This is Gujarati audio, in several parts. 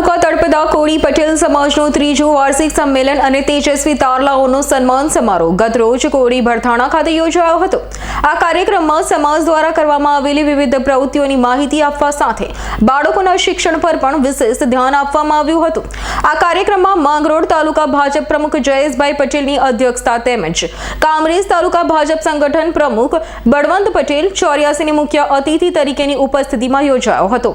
તાલુકા તળપદા કોળી પટેલ સમાજનું ત્રીજું વાર્ષિક સંમેલન અને તેજસ્વી તારલાઓનો સન્માન સમારોહ ગત રોજ કોળી ભરથાણા ખાતે યોજાયો હતો. આ કાર્યક્રમમાં સમાજ દ્વારા કરવામાં આવેલી વિવિધ પ્રવૃત્તિઓની માહિતી આપવા સાથે બાળકોના શિક્ષણ પર પણ વિશેષ ધ્યાન આપવામાં આવ્યું હતું. આ કાર્યક્રમમાં માંગરોળ તાલુકા ભાજપ પ્રમુખ જયેશભાઈ પટેલની અધ્યક્ષતા તેમજ કામરેજ તાલુકા ભાજપ સંગઠન પ્રમુખ બળવંત પટેલ ચોર્યાસીની મુખ્ય અતિથિ તરીકેની ઉપસ્થિતિમાં યોજાયો હતો.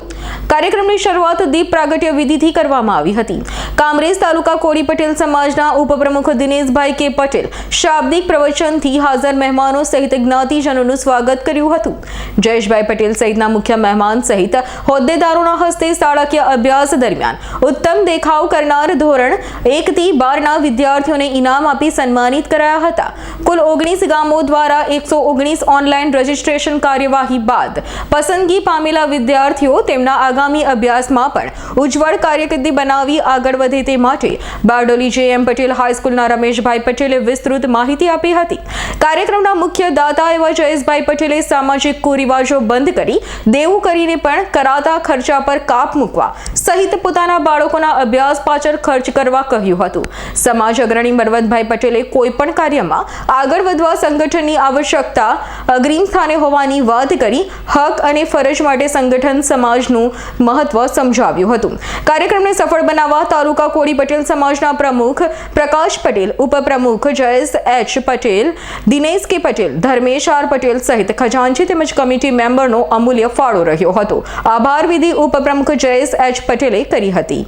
કાર્યક્રમની શરૂઆત દીપ પ્રાગટ્ય વિધિથી કરવામાં આવી હતી. કામરેજ તાલુકા કોળી પટેલ સમાજના ઉપપ્રમુખ દિનેશભાઈ કે પટેલ શાબ્દિક પ્રવચનથી હાજર મહેમાનો સહિત જ્ઞાતિજનોનું સ્વાગત કર્યું હતું. જયેશભાઈ પટેલ સહિતના મુખ્ય મહેમાન સહિત હોદ્દેદારોના હસ્તે શાળાકીય અભ્યાસ દરમિયાન ઉત્તમ દેખાવ કરનાર ધોરણ એકથી બારના વિદ્યાર્થીઓને ઇનામ આપી સન્માનિત કરાયા હતા. કુલ ઓગણીસ ગામો દ્વારા એકસો ઓગણીસ ઓનલાઈન રજીસ્ટ્રેશન કાર્યવાહી બાદ પસંદગી પામેલા વિદ્યાર્થીઓ તેમના આગામી અભ્યાસમાં પણ ઉજ્જવળ કારકિર્દી બનાવી આગળ વધે તે માટે બારડોલી જે પટેલ હાઈસ્કૂલના રમેશભાઈ પટેલે વિસ્તૃત માહિતી આપી હતી. કાર્યક્રમના મુખ્ય દાતા એવા જયેશભાઈ પટેલે સામાજિક કુરિવાજો બંધ કરી દેવું કરીને પણ કરાતા ખર્ચા પર કાપ મૂકવા સહિત પોતાના બાળકોના અભ્યાસ પાછળ ખર્ચ કરવા કહ્યું હતું. સમાજ અગ્રણી મરવતભાઈ પટેલે કોઈ પણ કાર્યમાં આગળ વધવા સંગઠનની આવશ્યકતા અગ્રીમ સ્થાને હોવાની વાત કરી હક અને ફરજ માટે સંગઠન સમાજનું મહત્વ સમજાવ્યું હતું. કાર્યક્રમને સફળ બનાવવા તાલુકા કોળી પટેલ સમાજના પ્રમુખ પ્રકાશ પટેલ ઉપપ્રમુખ જયેશ એચ પટેલ દિનેશ કે પટેલ ધર્મેશ આર પટેલ સહિત ખજાનચી તેમજ કમિટી મેમ્બરનો અમૂલ્ય ફાળો રહ્યો હતો. આભાર વિધિ ઉપપ્રમુખ જયેશ એચ પટેલે કરી હતી.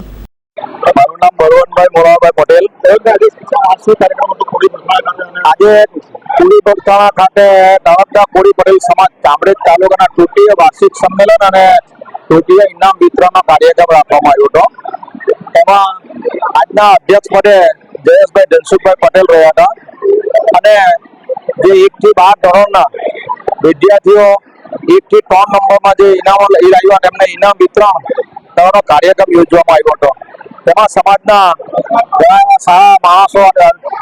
મારું નામ બળવંતભાઈ મોરાભાઈ પટેલ. આજે કુડી બગતાણા ખાતે નર્મદા કોળી પટેલ સમાજ કામરેજ તાલુકાના તૃતીય વાર્ષિક સંમેલન અને તૃતીય ઇનામ વિતરણનો કાર્યક્રમ રાખવામાં આવ્યો હતો. એમાં આજના અધ્યક્ષ પદે જયેશભાઈ ધનસુખભાઈ પટેલ રહ્યા હતા. અને જે એકથી બાર ધોરણના વિદ્યાર્થીઓ એકથી ત્રણ નંબરમાં જે ઇનામો લઈ રહ્યા તેમને ઇનામ વિતરણ કરવાનો કાર્યક્રમ યોજવામાં આવ્યો હતો. તેમાં સમાજના ઘણા સારા માણસો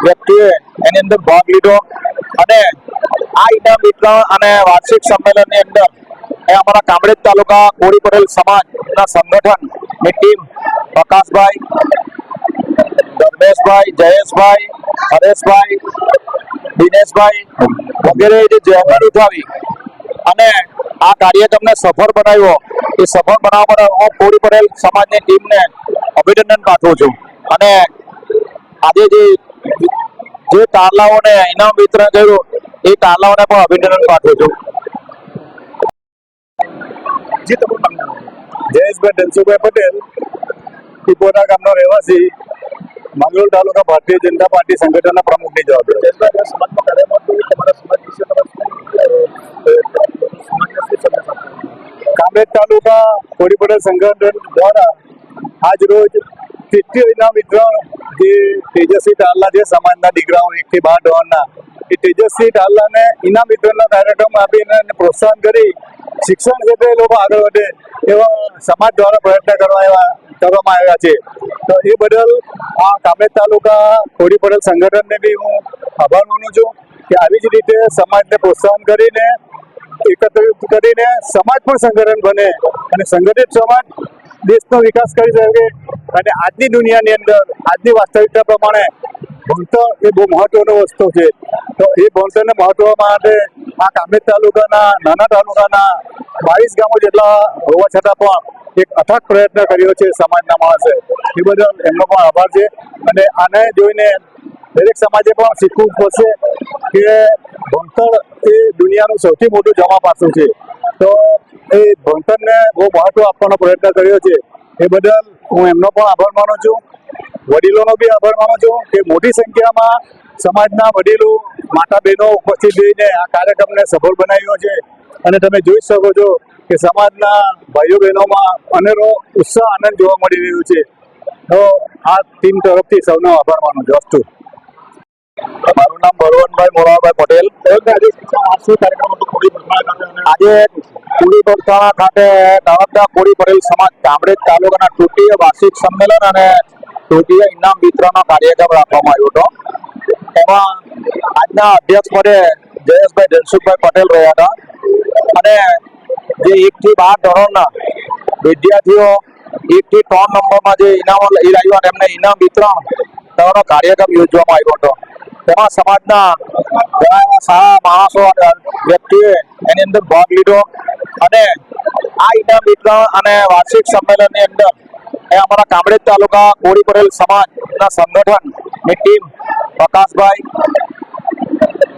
વ્યક્તિએ એની અંદર ભાગ લીધો. અને આ ઇનામ વિતરણ અને વાર્ષિક સંમેલનની અંદર એ અમારા કામરેજ તાલુકા કોળી પટેલ સમાજના સંગઠનની ટીમ પ્રકાશભાઈ, ધર્મેશભાઈ, જયેશભાઈ, હરેશભાઈ, દિનેશભાઈ વગેરે જે જહેમત ઉઠાવી અને આ કાર્યક્રમને સફળ બનાવ્યો. એ સફળ બનાવવા માટે હું કોળી પટેલ સમાજની ટીમને અભિનંદન પાઠવું છું. અને આજે જે જે તારલાઓને ઇનામ વિતરણ કર્યું, એ તારલાઓને પણ અભિનંદન પાઠવું છું. જી તમારું નામ જયેશભાઈ ધનસુભાઈ પટેલ ટીપોરા ગામનો રહેવાસી માંગરોળ તાલુકા ભારતીય જનતા પાર્ટી સંગઠનના પ્રમુખની જવાબદારી. કામરેજ તાલુકા પટેલ સંગઠન દ્વારા આજ રોજ ઇનામ જે તેજસ્વી તાલના જે સમાજના દીકરાઓ એક થી બાર ધોરણના એ તેજસ્વી ઢાલાને ઇનામ વિતરણનો કાર્યક્રમ આપીને પ્રોત્સાહન કરી શિક્ષણ ક્ષેત્રે લોકો આગળ વધે એવા સમાજ દ્વારા પ્રયત્ન કરવા એવા કરવામાં આવ્યા છે. તો એ બદલ આ કામરેજ તાલુકા ખોડી પટેલ સંગઠનને બી હું આભાર માનું છું કે આવી જ રીતે સમાજને પ્રોત્સાહન કરીને, એકત્રિત કરીને સમાજ પણ સંગઠન બને અને સંગઠિત સમાજ દેશનો વિકાસ કરી શકે. અને આજની દુનિયાની અંદર, આજની વાસ્તવિકતા પ્રમાણે ભણતર એ બહુ મહત્વનો વસ્તુ છે. તો એ ભણતરને મહત્વ માટે આ કામરેજ તાલુકાના, નાના તાલુકાના બાવીસ ગામો જેટલા હોવા છતાં પણ એક અથાગ પ્રયત્ન કર્યો છે સમાજના માણસે. એ બદલ એમનો પણ આભાર છે. અને આને જોઈને દરેક સમાજે પણ શીખવું પડશે કે ભણતર એ દુનિયાનું સૌથી મોટું જમા પાસું છે. તો એ ભણતરને બહુ મહત્વ આપવાનો પ્રયત્ન કર્યો છે. એ બદલ હું એમનો પણ આભાર માનું છું. વડીલોનો બી આભાર માનું છું કે મોટી સંખ્યામાં સમાજના વડીલો માતા બહેનો ઉપસ્થિત રહીને આ કાર્યક્રમને સફળ બનાવ્યો છે. અને તમે જોઈ શકો છો કે સમાજના ભાઈઓ બહેનોમાં અનેરો ઉત્સાહ, આનંદ જોવા મળી રહ્યો છે. તો આ ટીમ તરફથી સૌનો આભાર માનું છું. અસ્તુ. મારું નામ ભરવનભાઈ મોરાભાઈ પટેલ. આજે કુડી બગતાણા ખાતે નર્મદા કોળી પટેલ સમાજ કામરેજ તાલુકાના તૃતીય વાર્ષિક સંમેલન અને તૃતીય ઇનામ વિતરણનો કાર્યક્રમ રાખવામાં આવ્યો હતો. એમાં આજના અધ્યક્ષ પદે જયેશભાઈ ધનસુખભાઈ પટેલ રહ્યા હતા. અને જે એકથી બાર ધોરણના વિદ્યાર્થીઓ એકથી ત્રણ નંબરમાં જે ઇનામો લઈ રહ્યા અને એમને ઇનામ વિતરણ કરવાનો કાર્યક્રમ યોજવામાં આવ્યો હતો. તેમાં સમાજના ઘણા એવા સારા માણસો અને વ્યક્તિઓએ એની અંદર ભાગ લીધો. અને આ ઇનામ વિતરણ અને વાર્ષિક સંમેલનની અંદર એ અમારા કામરેજ તાલુકા કોળી પટેલ સમાજના સંગઠનની ટીમ પ્રકાશભાઈ,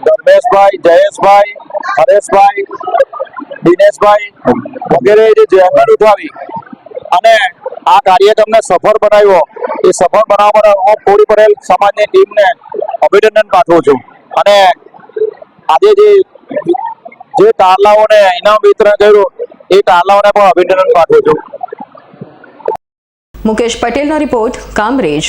ધર્મેશભાઈ, જયેશભાઈ, હરેશભાઈ, દિનેશભાઈ વગેરે જે જહેમત ઉઠાવી અને આ કાર્યક્રમને સફળ બનાવ્યો. એ સફળ બનાવવા માટે હું કોળી પટેલ સમાજની ટીમને અભિનંદન પાઠવું છું. અને આજે જે જે તારલાઓને ઇનામ વિતરણ કર્યું એ તારલાઓને પણ અભિનંદન પાઠવું છું. મુકેશ પટેલનો રિપોર્ટ કામરેજ.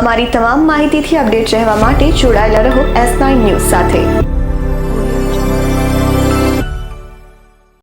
અમારી તમામ માહિતીથી અપડેટ રહેવા માટે જોડાયેલા રહો એસ નાઇન ન્યૂઝ સાથે.